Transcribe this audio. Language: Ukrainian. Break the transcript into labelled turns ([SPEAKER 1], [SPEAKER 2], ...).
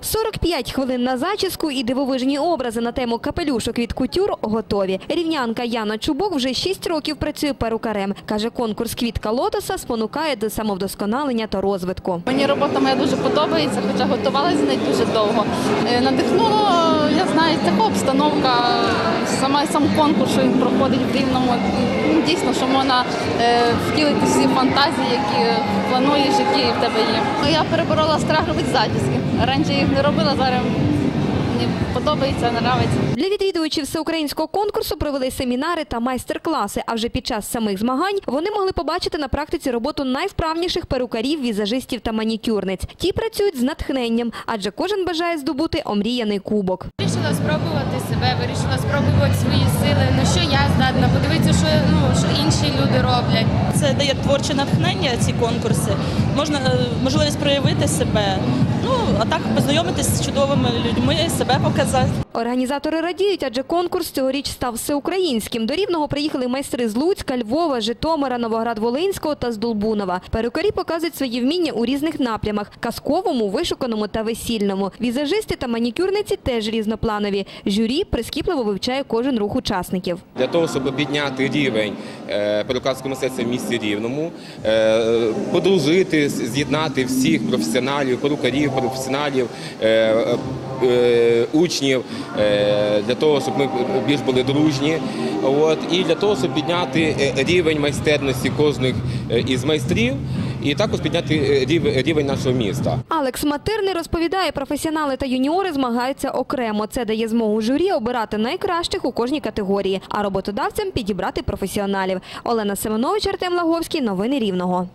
[SPEAKER 1] 45 хвилин на зачіску і дивовижні образи на тему капелюшок від кутюр готові. Рівнянка Яна Чубок вже 6 років працює перукарем. Каже, конкурс квітка лотоса спонукає до самовдосконалення та розвитку.
[SPEAKER 2] Мені робота моя дуже подобається, хоча готувалася з нею дуже довго. Е, Надихнуло, я знаю, така обстановка, сама сам конкурс, він проходить в рівному. Ну, Дійсно, що можна е, втілити всі фантазії, які плануєш, які в тебе є. Я переборола страх робити зачіски. Раніше їх не робила, зараз мені подобається, подобається.
[SPEAKER 1] Для відвідувачів всеукраїнського конкурсу провели семінари та майстер-класи. А вже під час самих змагань вони могли побачити на практиці роботу найвправніших перукарів, візажистів та манікюрниць. Ті працюють з натхненням, адже кожен бажає здобути омріяний кубок.
[SPEAKER 3] Вирішила спробувати себе, вирішила спробувати свої сили. Ну що я здатна, подивитися, що ну що інші люди роблять.
[SPEAKER 4] Це дає творче натхнення, ці конкурси. Можна е, можливість проявити себе. Ну а так познайомитися з чудовими людьми, себе показати.
[SPEAKER 1] Організатори радіють, адже конкурс цьогоріч став всеукраїнським. До Рівного приїхали майстри з Луцька, Львова, Житомира, Новоград-Волинського та з Долбунова. Перукарі показують свої вміння у різних напрямах – казковому, вишуканому та весільному. Візажисти та манікюрниці теж різнопланові. Журі прискіпливо вивчає кожен рух учасників.
[SPEAKER 5] Для того, щоб підняти рівень е, перукарського мистецтва в місті Рівному, е, подружити, з'єднати всіх професіоналів, перукарів, професіоналів, е, учнів, е, для того, щоб ми більш були дружні. От, і для того, щоб підняти е, рівень майстерності кожних е, із майстрів, і також підняти е, рівень нашого міста.
[SPEAKER 1] Алекс Матирний розповідає, професіонали та юніори змагаються окремо. Це дає змогу журі обирати найкращих у кожній категорії, а роботодавцям підібрати професіоналів. Олена Семенович, Артем Лаговський. Новини Рівного.